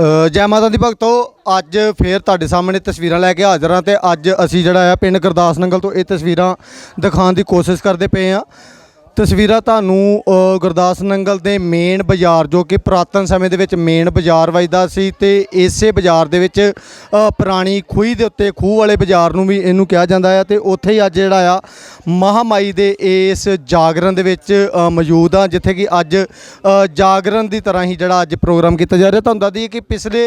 ਅ, ਜੈ ਮਾਤਾ ਦੀ ਭਗਤੋ ਅੱਜ ਫੇਰ ਤੁਹਾਡੇ ਸਾਹਮਣੇ ਤਸਵੀਰਾਂ ਲੈ ਕੇ ਹਾਜ਼ਰ ਹਾਂ ਤੇ ਅੱਜ ਅਸੀਂ ਜਿਹੜਾ ਆ ਪਿੰਡ ਗੁਰਦਾਸ ਨੰਗਲ ਤੋਂ ਇਹ ਤਸਵੀਰਾਂ ਦਿਖਾਉਣ ਦੀ ਕੋਸ਼ਿਸ਼ ਕਰਦੇ ਪਏ ਆ ਤਸਵੀਰਾਂ ਤੁਹਾਨੂੰ ਗੁਰਦਾਸ ਨੰਗਲ ਦੇ ਮੇਨ ਬਾਜ਼ਾਰ, ਜੋ ਕਿ ਪੁਰਾਤਨ ਸਮੇਂ ਦੇ ਵਿੱਚ ਮੇਨ ਬਾਜ਼ਾਰ ਵੱਜਦਾ ਸੀ ਤੇ ਇਸੇ ਬਾਜ਼ਾਰ ਦੇ ਵਿੱਚ ਪੁਰਾਣੀ ਖੂਹੀ ਦੇ ਉੱਤੇ, ਖੂਹ ਵਾਲੇ ਬਾਜ਼ਾਰ ਨੂੰ ਵੀ ਇਹਨੂੰ ਕਿਹਾ ਜਾਂਦਾ ਹੈ ਤੇ ਉੱਥੇ ਹੀ ਅੱਜ ਜਿਹੜਾ ਆ, ਮਹਾਮਾਈ ਦੇ ਇਸ ਜਾਗਰਣ ਦੇ ਵਿੱਚ ਮੌਜੂਦ ਆ, ਜਿੱਥੇ ਕਿ ਅੱਜ ਜਾਗਰਣ ਦੀ ਤਰ੍ਹਾਂ ਹੀ ਜਿਹੜਾ ਅੱਜ ਪ੍ਰੋਗਰਾਮ ਕੀਤਾ ਜਾ ਰਿਹਾ। ਤੁਹਾਨੂੰ ਦੱਸ ਦਈਏ ਕਿ ਪਿਛਲੇ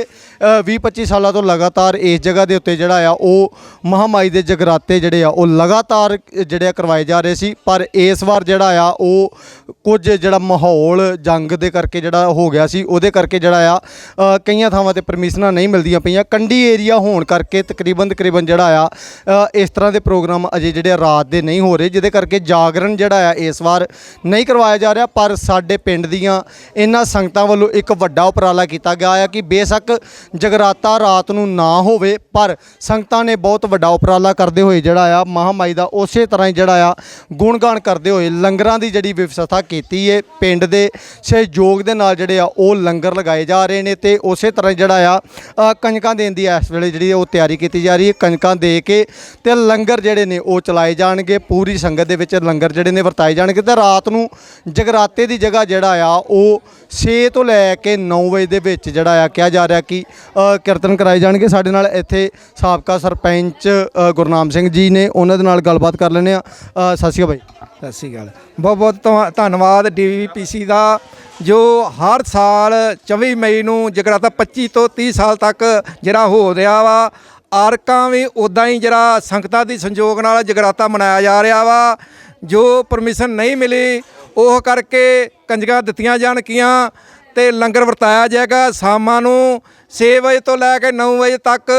20-25 ਸਾਲਾਂ ਤੋਂ ਲਗਾਤਾਰ ਇਸ ਜਗ੍ਹਾ ਦੇ ਉੱਤੇ ਜਿਹੜਾ ਆ, ਉਹ ਮਹਾਮਾਈ ਦੇ ਜਗਰਾਤੇ ਜਿਹੜੇ ਆ, ਉਹ ਲਗਾਤਾਰ ਜਿਹੜੇ ਆ ਕਰਵਾਏ ਜਾ ਰਹੇ ਸੀ। ਪਰ ਇਸ ਵਾਰ ਜਿਹੜਾ ਆ, ਉਹ ਕੁਝ ਜਿਹੜਾ ਮਾਹੌਲ ਜੰਗ ਦੇ ਕਰਕੇ ਜਿਹੜਾ ਹੋ ਗਿਆ ਸੀ, ਉਹਦੇ ਕਰਕੇ ਜਿਹੜਾ ਆ ਕਈਆਂ ਥਾਵਾਂ ਤੇ ਪਰਮਿਸ਼ਨਾਂ ਨਹੀਂ ਮਿਲਦੀਆਂ ਪਈਆਂ। ਕੰਡੀ ਏਰੀਆ ਹੋਣ ਕਰਕੇ ਤਕਰੀਬਨ ਤਕਰੀਬਨ ਜਿਹੜਾ ਆ ਇਸ ਤਰ੍ਹਾਂ ਦੇ ਪ੍ਰੋਗਰਾਮ ਅਜੇ ਜਿਹੜੇ ਆ ਰਾਤ ਦੇ ਨਹੀਂ ਹੋ ਰਹੇ, ਜਿਹਦੇ ਕਰਕੇ ਜਾਗਰਣ ਜਿਹੜਾ ਆ ਇਸ ਵਾਰ ਨਹੀਂ ਕਰਵਾਇਆ ਜਾ ਰਿਹਾ। ਪਰ ਸਾਡੇ ਪਿੰਡ ਦੀਆਂ ਇਹਨਾਂ ਸੰਗਤਾਂ ਵੱਲੋਂ ਇੱਕ ਵੱਡਾ ਉਪਰਾਲਾ ਕੀਤਾ ਗਿਆ ਆ ਕਿ ਬੇਸ਼ੱਕ ਜਗਰਾਤਾ ਰਾਤ ਨੂੰ ਨਾ ਹੋਵੇ, ਪਰ ਸੰਗਤਾਂ ਨੇ ਬਹੁਤ ਵੱਡਾ ਉਪਰਾਲਾ ਕਰਦੇ ਹੋਏ ਜਿਹੜਾ ਆ ਮਹਾਮਾਈ ਦਾ ਉਸੇ ਤਰ੍ਹਾਂ ਹੀ ਜਿਹੜਾ ਆ, ਗੁਣਗਾਨ ਕਰਦੇ ਹੋਏ ਲੰਗਰ ਦੀ ਜਿਹੜੀ ਵਿਵਸਥਾ ਕੀਤੀ ਹੈ ਪਿੰਡ ਦੇ ਸਹਿਯੋਗ ਦੇ ਨਾਲ ਜਿਹੜੇ ਆ ਉਹ ਲੰਗਰ ਲਗਾਏ ਜਾ ਰਹੇ ਨੇ ਤੇ ਉਸੇ ਤਰ੍ਹਾਂ ਜਿਹੜਾ ਆ ਅ, ਕੰਜਕਾਂ ਦੇਣ ਦੀ ਇਸ ਵੇਲੇ ਜਿਹੜੀ ਉਹ ਤਿਆਰੀ ਕੀਤੀ ਜਾ ਰਹੀ ਹੈ। ਕੰਜਕਾਂ ਦੇ ਕੇ ਤੇ ਲੰਗਰ ਜਿਹੜੇ ਨੇ ਉਹ ਚਲਾਏ ਜਾਣਗੇ। ਪੂਰੀ ਸੰਗਤ ਦੇ ਵਿੱਚ ਲੰਗਰ ਜਿਹੜੇ ਨੇ ਵਰਤਾਏ ਜਾਣਗੇ ਤੇ ਰਾਤ ਨੂੰ ਜਗਰਾਤੇ ਦੀ ਜਗ੍ਹਾ ਜਿਹੜਾ ਆ ਉਹ 6 ਤੋਂ ਲੈ ਕੇ 9 ਵਜੇ ਦੇ ਵਿੱਚ ਜਿਹੜਾ ਆ ਕਿਹਾ ਜਾ ਰਿਹਾ ਕਿ ਅ, ਕੀਰਤਨ ਕਰਾਏ ਜਾਣਗੇ। ਸਾਡੇ ਨਾਲ ਇੱਥੇ ਸਾਬਕਾ ਸਰਪੰਚ ਅ, ਗੁਰਨਾਮ ਸਿੰਘ ਜੀ ਨੇ। ਉਹਨਾਂ ਦੇ ਨਾਲ ਗੱਲਬਾਤ ਕਰ ਲੈਂਦੇ ਆ ਅ, ਸਤਿ ਸ਼੍ਰੀ ਅਕਾਲ ਬਾਈ। ਸਤਿ ਸ਼੍ਰੀ ਅਕਾਲ। ਬਹੁਤ ਬਹੁਤ ਧੰਨ- ਧੰਨਵਾਦ ਡੀਵੀਪੀਸੀ ਦਾ ਜੋ ਹਰ ਸਾਲ 24 ਮਈ ਨੂੰ ਜਗਰਾਤਾ 25 ਤੋਂ 30 ਸਾਲ ਤੱਕ ਜਿਹੜਾ ਹੋ ਰਿਹਾ ਵਾ ਆਰਕਾਂ ਵੀ ਉਦਾਂ ਹੀ ਜਿਹੜਾ ਸੰਗਤਾਂ ਦੀ ਸੰਯੋਗ ਨਾਲ ਜਗਰਾਤਾ ਮਨਾਇਆ ਜਾ ਰਿਹਾ ਵਾ। ਜੋ ਪਰਮਿਸ਼ਨ ਨਹੀਂ ਮਿਲੀ ਉਹ ਕਰਕੇ ਕੰਜਕਾਂ ਦਿੱਤੀਆਂ ਜਾਣਗੀਆਂ ਤੇ ਲੰਗਰ ਵਰਤਾਇਆ ਜਾਏਗਾ। ਸ਼ਾਮਾਂ ਨੂੰ 6 ਵਜੇ ਤੋਂ ਲੈ ਕੇ 9 ਵਜੇ ਤੱਕ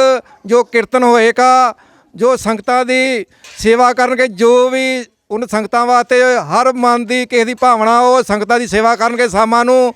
ਜੋ ਕੀਰਤਨ ਹੋਏਗਾ, ਜੋ ਸੰਗਤਾਂ ਦੀ ਸੇਵਾ ਕਰਨਗੇ, ਜੋ ਵੀ ਉਹਨਾਂ ਸੰਗਤਾਂ ਵਾਸਤੇ ਹਰ ਮਨ ਦੀ ਕਿਸੇ ਦੀ ਭਾਵਨਾ, ਉਹ ਸੰਗਤਾਂ ਦੀ ਸੇਵਾ ਕਰਨਗੇ ਸ਼ਾਮਾਂ ਨੂੰ।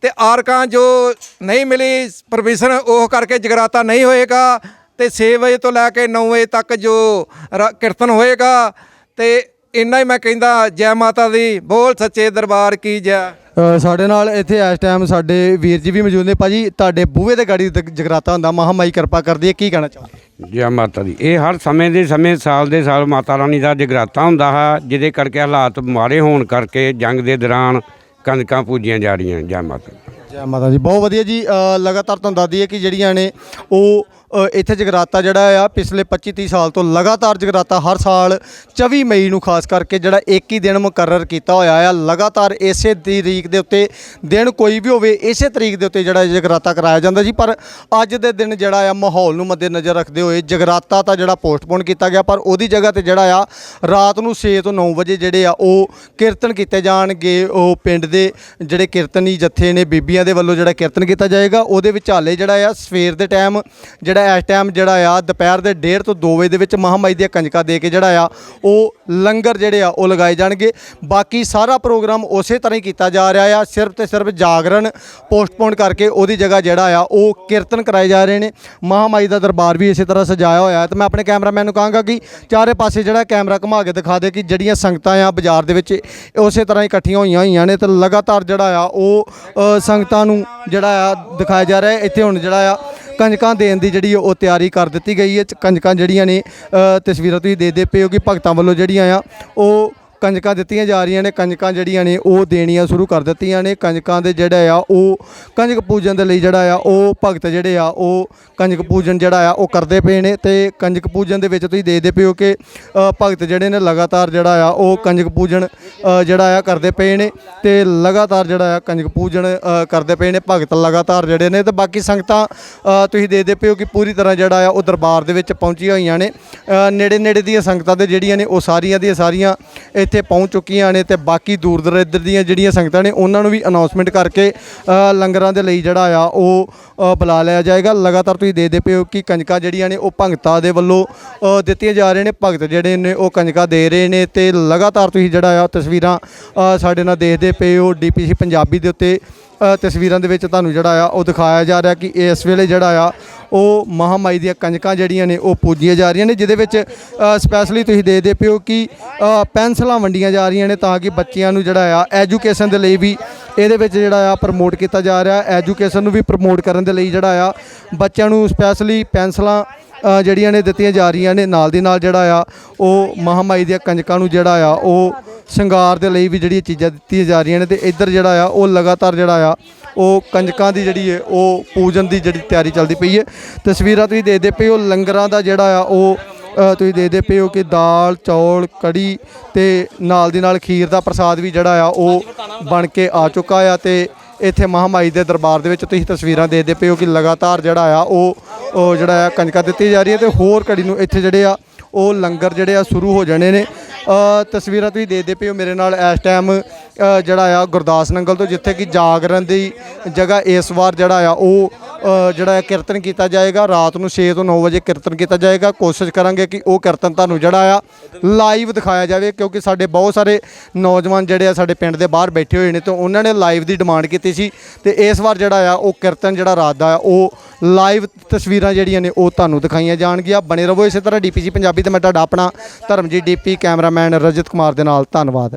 ਤੇ ਆਰਕਾਂ ਜੋ ਨਹੀਂ ਮਿਲੀ ਪਰਮਿਸ਼ਨ, ਉਹ ਕਰਕੇ ਜਗਰਾਤਾ ਨਹੀਂ ਹੋਏਗਾ। ਤੇ 6 ਵਜੇ ਤੋਂ ਲੈ ਕੇ 9 ਵਜੇ ਤੱਕ ਜੋ ਰ- ਕੀਰਤਨ ਹੋਏਗਾ ਤੇ ਇੰਨਾ ਹੀ ਮੈਂ ਕਹਿੰਦਾ ਜੈ ਮਾਤਾ ਦੀ ਬੋਲ ਸੱਚੇ ਦਰਬਾਰ ਕੀ ਜੈ। ਅ, ਸਾਡੇ ਨਾਲ ਇੱਥੇ ਇਸ ਟਾਈਮ ਸਾਡੇ ਵੀਰ ਜੀ ਵੀ ਮੌਜੂਦ ਨੇ। ਭਾਜੀ ਤੁਹਾਡੇ ਬੂਹੇ ਦੇ ਗਾੜੀ ਜ- ਜਗਰਾਤਾ ਹੁੰਦਾ ਮਹਾਮਾਈ ਕਿਰਪਾ ਕਰਦੀ ਹੈ ਕੀ ਕਹਿਣਾ ਚਾਹੁੰਦੇ? ਜੈ ਮਾਤਾ ਦੀ। ਇਹ ਹਰ ਸਮੇਂ ਦੇ ਸਮੇਂ ਸਾਲ ਦੇ ਸਾਲ ਮਾਤਾ ਰਾਣੀ ਦਾ ਜਗਰਾਤਾ ਹੁੰਦਾ ਹੈ ਜਿਹਦੇ ਕਰਕੇ ਹਾਲਾਤ ਮਾੜੇ ਹੋਣ ਕਰਕੇ ਜੰਗ ਦੇ ਦੌਰਾਨ ਕੰਦਕਾਂ ਪੂਜੀਆਂ ਜਾ ਰਹੀਆਂ ਜੈ ਮਾਤਾ ਦੀ। ਜੈ ਮਾਤਾ ਜੀ ਬਹੁਤ ਵਧੀਆ ਜੀ ਅ, ਲਗਾਤਾਰ ਤੁਹਾਨੂੰ ਦੱਸ ਦਈਏ ਕਿ ਜਿਹੜੀਆਂ ਨੇ ਉਹ ਇੱਥੇ ਜਗਰਾਤਾ ਜਿਹੜਾ ਆ, ਪਿਛਲੇ 25 30 ਸਾਲ ਤੋਂ ਲਗਾਤਾਰ ਜਗਰਾਤਾ ਹਰ ਸਾਲ 24 ਮਈ ਨੂੰ ਖਾਸ ਕਰਕੇ ਜਿਹੜਾ ਇੱਕ ਹੀ ਦਿਨ ਮੁਕਰਰ ਕੀਤਾ ਹੋਇਆ ਆ। ਲਗਾਤਾਰ ਇਸੇ ਤਰੀਕ ਦੇ ਉੱਤੇ ਦਿਨ ਕੋਈ ਵੀ ਹੋਵੇ, ਇਸੇ ਤਰੀਕ ਦੇ ਉੱਤੇ ਜਿਹੜਾ ਜਗਰਾਤਾ ਕਰਾਇਆ ਜਾਂਦਾ ਜੀ। ਪਰ ਅੱਜ ਦੇ ਦਿਨ ਜਿਹੜਾ ਆ, ਮਾਹੌਲ ਨੂੰ ਮੱਦੇਨਜ਼ਰ ਰੱਖਦੇ ਹੋਏ ਜਗਰਾਤਾ ਤਾਂ ਜਿਹੜਾ ਪੋਸਟਪੋਨ ਕੀਤਾ ਗਿਆ, ਪਰ ਉਹਦੀ ਜਗ੍ਹਾ ਤੇ ਜਿਹੜਾ ਆ, ਰਾਤ ਨੂੰ 6 ਤੋਂ 9 ਵਜੇ ਜਿਹੜੇ ਆ, ਉਹ ਕੀਰਤਨ ਕੀਤੇ ਜਾਣਗੇ। ਉਹ ਪਿੰਡ ਦੇ ਜਿਹੜੇ ਕੀਰਤਨੀ ਜੱਥੇ ਨੇ, ਬੀਬੀਆਂ ਦੇ ਵੱਲੋਂ ਜਿਹੜਾ ਕੀਰਤਨ ਕੀਤਾ ਜਾਏਗਾ, ਉਹਦੇ ਵਿਚਾਲੇ ਜਿਹੜਾ ਆ, ਸਵੇਰ ਦੇ ਟਾਈਮ ਜਿਹੜਾ ਇਸ ਟਾਈਮ ਜਿਹੜਾ ਆ, ਦੁਪਹਿਰ ਦੇ 1:30 ਤੋਂ 2 ਵਜੇ ਦੇ ਵਿੱਚ ਮਹਾਮਾਈ ਦੀਆਂ ਕੰਜਕਾਂ ਦੇ ਕੇ ਜਿਹੜਾ ਆ, ਉਹ ਲੰਗਰ ਜਿਹੜੇ ਆ, ਉਹ ਲਗਾਏ ਜਾਣਗੇ। ਬਾਕੀ ਸਾਰਾ ਪ੍ਰੋਗਰਾਮ ਉਸੇ ਤਰ੍ਹਾਂ ਹੀ ਕੀਤਾ ਜਾ ਰਿਹਾ ਆ, ਸਿਰਫ ਤੇ ਸਿਰਫ ਜਾਗਰਣ, ਪੋਸਟਪੋਨ ਕਰਕੇ ਉਹਦੀ ਜਗ੍ਹਾ ਜਿਹੜਾ ਆ, ਉਹ ਕੀਰਤਨ ਕਰਾਏ ਜਾ ਰਹੇ ਨੇ। ਮਹਾਮਾਈ ਦਾ ਦਰਬਾਰ ਵੀ ਇਸੇ ਤਰ੍ਹਾਂ ਸਜਾਇਆ ਹੋਇਆ ਹੈ। ਤੇ ਮੈਂ ਆਪਣੇ ਕੈਮਰਾਮੈਨ ਨੂੰ ਕਹਾਂਗਾ ਕਿ ਚਾਰੇ ਪਾਸੇ ਜਿਹੜਾ ਕੈਮਰਾ ਘੁਮਾ ਕੇ ਦਿਖਾ ਦੇ ਕਿ ਜਿਹੜੀਆਂ ਸੰਗਤਾਂ ਆ ਬਾਜ਼ਾਰ ਦੇ ਵਿੱਚ ਉਸੇ ਤਰ੍ਹਾਂ ਹੀ ਇਕੱਠੀਆਂ ਹੋਈਆਂ ਹੋਈਆਂ ਨੇ ਤੇ ਲਗਾਤਾਰ ਜਿਹੜਾ ਆ, ਉਹ ਸੰਗਤਾਂ ਨੂੰ ਜਿਹੜਾ ਆ ਦਿਖਾਇਆ ਜਾ ਰਿਹਾ ਇੱਥੇ ਹੁਣ ਜਿਹੜਾ ਆ ਕੰਜਕਾਂ ਦੇਣ ਦੀ ਜਿਹੜੀ ਉਹ ਤਿਆਰੀ ਕਰ ਦਿੱਤੀ ਗਈ ਹੈ। ਕੰਜਕਾਂ ਜਿਹੜੀਆਂ ਨੇ ਤਸਵੀਰਾਂ ਤੁਸੀਂ ਦੇਖਦੇ ਪਏ ਹੋ ਕਿ ਭਗਤਾਂ ਵੱਲੋਂ ਜਿਹੜੀਆਂ ਆ, ਉਹ ਕੰਜਕਾਂ ਦਿੱਤੀਆਂ ਜਾ ਰਹੀਆਂ ਨੇ, ਕੰਜਕਾਂ ਜਿਹੜੀਆਂ ਨੇ ਉਹ ਦੇਣੀਆਂ ਸ਼ੁਰੂ ਕਰ ਦਿੱਤੀਆਂ ਨੇ। ਕੰਜਕਾਂ ਦੇ ਜਿਹੜਾ ਆ, ਉਹ ਕੰਜਕ ਪੂਜਨ ਦੇ ਲਈ ਜਿਹੜਾ ਆ, ਉਹ ਭਗਤ ਜਿਹੜੇ ਆ, ਉਹ ਕੰਜਕ ਪੂਜਨ ਜਿਹੜਾ ਆ, ਉਹ ਕਰਦੇ ਪਏ ਨੇ ਤੇ ਕੰਜਕ ਪੂਜਨ ਦੇ ਵਿੱਚ ਤੁਸੀਂ ਦੇਖਦੇ ਪਏ ਹੋ ਕਿ ਭਗਤ ਜਿਹੜੇ ਨੇ ਲਗਾਤਾਰ ਜਿਹੜਾ ਆ, ਉਹ ਕੰਜਕ ਪੂਜਨ ਜਿਹੜਾ ਆ ਕਰਦੇ ਪਏ ਨੇ ਤੇ ਲਗਾਤਾਰ ਜਿਹੜਾ ਆ ਕੰਜਕ ਪੂਜਨ ਕਰਦੇ ਪਏ ਨੇ, ਭਗਤ ਲਗਾਤਾਰ ਜਿਹੜੇ ਨੇ ਤੇ ਬਾਕੀ ਸੰਗਤਾਂ ਤੁਸੀਂ ਦੇਖਦੇ ਪਏ ਹੋ ਕਿ ਪੂਰੀ ਤਰ੍ਹਾਂ ਜਿਹੜਾ ਆ, ਉਹ ਦਰਬਾਰ ਦੇ ਵਿੱਚ ਪਹੁੰਚੀਆਂ ਹੋਈਆਂ ਨੇ। ਨੇੜੇ ਨੇੜੇ ਦੀਆਂ ਸੰਗਤਾਂ ਦੇ ਜਿਹੜੀਆਂ ਨੇ, ਉਹ ਸਾਰੀਆਂ ਦੀਆਂ ਸਾਰੀਆਂ ਇੱਥੇ ਇੱਥੇ ਪਹੁੰਚ ਚੁੱਕੀਆਂ ਨੇ ਤੇ ਬਾਕੀ ਦੂਰ ਦਰਾਡੇ ਦੀਆਂ ਜਿਹੜੀਆਂ ਸੰਗਤਾਂ ਨੇ, ਉਹਨਾਂ ਨੂੰ ਵੀ ਅਨਾਉਂਸਮੈਂਟ ਕਰਕੇ ਲੰਗਰਾਂ ਦੇ ਲਈ ਜਿਹੜਾ ਆ, ਉਹ ਬੁਲਾ ਲਿਆ ਜਾਏਗਾ। ਲਗਾਤਾਰ ਤੁਸੀਂ ਦੇਖਦੇ ਪਏ ਹੋ ਕਿ ਕੰਜਕਾਂ ਜਿਹੜੀਆਂ ਨੇ, ਉਹ ਭਗਤਾਂ ਦੇ ਵੱਲੋਂ ਦਿੱਤੀਆਂ ਜਾ ਰਹੇ ਨੇ। ਭਗਤ ਜਿਹੜੇ ਨੇ, ਉਹ ਕੰਜਕਾਂ ਦੇ ਰਹੇ ਨੇ ਤੇ ਲਗਾਤਾਰ ਤੁਸੀਂ ਜਿਹੜਾ ਆ, ਤਸਵੀਰਾਂ ਸਾਡੇ ਨਾਲ ਦੇਖਦੇ ਪਏ ਹੋ। ਡੀਪੀਸੀ ਪੰਜਾਬੀ ਦੇ ਉੱਤੇ ਤਸਵੀਰਾਂ ਦੇ ਵਿੱਚ ਤੁਹਾਨੂੰ ਜਿਹੜਾ ਆ, ਉਹ ਦਿਖਾਇਆ ਜਾ ਰਿਹਾ ਕਿ ਇਸ ਵੇਲੇ ਜਿਹੜਾ ਆ ਉਹ ਮਹਾਮਾਈ ਦੀਆਂ ਕੰਜਕਾਂ ਜਿਹੜੀਆਂ ਨੇ, ਉਹ ਪੂਜੀਆਂ ਜਾ ਰਹੀਆਂ ਨੇ, ਜਿਹਦੇ ਵਿੱਚ ਸਪੈਸ਼ਲੀ ਤੁਸੀਂ ਦੇਖਦੇ ਪਿਓ ਕਿ ਪੈਨਸਲਾਂ ਵੰਡੀਆਂ ਜਾ ਰਹੀਆਂ ਨੇ ਤਾਂ ਕਿ ਬੱਚਿਆਂ ਨੂੰ ਜਿਹੜਾ ਆ ਐਜੂਕੇਸ਼ਨ ਦੇ ਲਈ ਵੀ ਇਹਦੇ ਵਿੱਚ ਜਿਹੜਾ ਆ ਪ੍ਰਮੋਟ ਕੀਤਾ ਜਾ ਰਿਹਾ। ਐਜੂਕੇਸ਼ਨ ਨੂੰ ਵੀ ਪ੍ਰਮੋਟ ਕਰਨ ਦੇ ਲਈ ਜਿਹੜਾ ਆ, ਬੱਚਿਆਂ ਨੂੰ ਸਪੈਸ਼ਲੀ ਪੈਨਸਲਾਂ ਜਿਹੜੀਆਂ ਨੇ ਦਿੱਤੀਆਂ ਜਾ ਰਹੀਆਂ ਨੇ, ਨਾਲ ਦੀ ਨਾਲ ਜਿਹੜਾ ਆ, ਉਹ ਮਹਾਮਾਈ ਦੀਆਂ ਕੰਜਕਾਂ ਨੂੰ ਜਿਹੜਾ ਆ, ਉਹ ਸ਼ਿੰਗਾਰ ਦੇ ਲਈ ਵੀ ਜਿਹੜੀਆਂ ਚੀਜ਼ਾਂ ਦਿੱਤੀਆਂ ਜਾ ਰਹੀਆਂ ਨੇ ਤੇ ਇੱਧਰ ਜਿਹੜਾ ਆ, ਉਹ ਲਗਾਤਾਰ ਜਿਹੜਾ ਆ, ਉਹ ਕੰਜਕਾਂ ਦੀ ਜਿਹੜੀ ਹੈ ਉਹ ਪੂਜਨ ਦੀ ਜਿਹੜੀ ਤਿਆਰੀ ਚੱਲਦੀ ਪਈ ਹੈ ਤਸਵੀਰਾਂ ਤੁਸੀਂ ਦੇਖਦੇ ਪਏ ਹੋ, ਲੰਗਰਾਂ ਦਾ ਜਿਹੜਾ ਆ, ਉਹ ਤੁਸੀਂ ਦੇਖਦੇ ਪਏ ਹੋ ਕਿ ਦਾਲ, ਚੌਲ, ਕੜੀ ਤੇ ਨਾਲ ਦੀ ਨਾਲ ਖੀਰ ਦਾ ਪ੍ਰਸਾਦ ਵੀ ਜਿਹੜਾ ਆ, ਉਹ ਬਣ ਕੇ ਆ ਚੁੱਕਾ ਆ ਤੇ ਇੱਥੇ ਮਹਾਮਾਈ ਦੇ ਦਰਬਾਰ ਦੇ ਵਿੱਚ ਤੁਸੀਂ ਤਸਵੀਰਾਂ ਦੇਖਦੇ ਪਏ ਹੋ ਕਿ ਲਗਾਤਾਰ ਜਿਹੜਾ ਆ, ਉਹ ਉਹ ਜਿਹੜਾ ਆ, ਕੰਜਕਾਂ ਦਿੱਤੀ ਜਾ ਰਹੀ ਹੈ ਤੇ ਹੋਰ ਘੜੀ ਨੂੰ ਇੱਥੇ ਜਿਹੜੇ ਆ ਉਹ ਲੰਗਰ ਜਿਹੜੇ ਆ ਸ਼ੁਰੂ ਹੋ ਜਾਣੇ ਨੇ। ਤਸਵੀਰਾਂ ਤੁਸੀਂ ਦੇਖਦੇ ਪਏ ਹੋ ਮੇਰੇ ਨਾਲ ਇਸ ਟਾਈਮ ਜਿਹੜਾ ਆ ਗੁਰਦਾਸ ਨੰਗਲ ਤੋਂ, ਜਿੱਥੇ ਕਿ ਜਾਗਰਣ ਦੀ ਜਗ੍ਹਾ ਇਸ ਵਾਰ ਜਿਹੜਾ ਆ ਉਹ ਜਿਹੜਾ ਹੈ ਕੀਰਤਨ ਕੀਤਾ ਜਾਏਗਾ। ਰਾਤ ਨੂੰ 6 ਤੋਂ 9 ਵਜੇ ਕੀਰਤਨ ਕੀਤਾ ਜਾਏਗਾ। ਕੋਸ਼ਿਸ਼ ਕਰਾਂਗੇ ਕਿ ਉਹ ਕੀਰਤਨ ਤੁਹਾਨੂੰ ਜਿਹੜਾ ਆ ਲਾਈਵ ਦਿਖਾਇਆ ਜਾਵੇ, ਕਿਉਂਕਿ ਸਾਡੇ ਬਹੁਤ ਸਾਰੇ ਨੌਜਵਾਨ ਜਿਹੜੇ ਆ ਸਾਡੇ ਪਿੰਡ ਦੇ ਬਾਹਰ ਬੈਠੇ ਹੋਏ ਨੇ, ਤੇ ਉਹਨਾਂ ਨੇ ਲਾਈਵ ਦੀ ਡਿਮਾਂਡ ਕੀਤੀ ਸੀ। ਤੇ ਇਸ ਵਾਰ ਜਿਹੜਾ ਆ ਉਹ ਕੀਰਤਨ ਜਿਹੜਾ ਰਾਤ ਦਾ ਆ, ਉਹ ਲਾਈਵ ਤਸਵੀਰਾਂ ਜਿਹੜੀਆਂ ਨੇ ਉਹ ਤੁਹਾਨੂੰ ਦਿਖਾਈਆਂ ਜਾਣਗੀਆਂ। ਬਣੇ ਰਹੋ ਇਸੇ ਤਰ੍ਹਾਂ ਡੀਪੀਸੀ ਪੰਜਾਬੀ ਤੇ ਮੈਂ ਤੁਹਾਡਾ ਆਪਣਾ ਧਰਮਜੀਤ ਡੀਪੀ ਕੈਮਰਾਮੈਨ ਰਜਤ ਕੁਮਾਰ ਦੇ ਨਾਲ ਧੰਨਵਾਦ।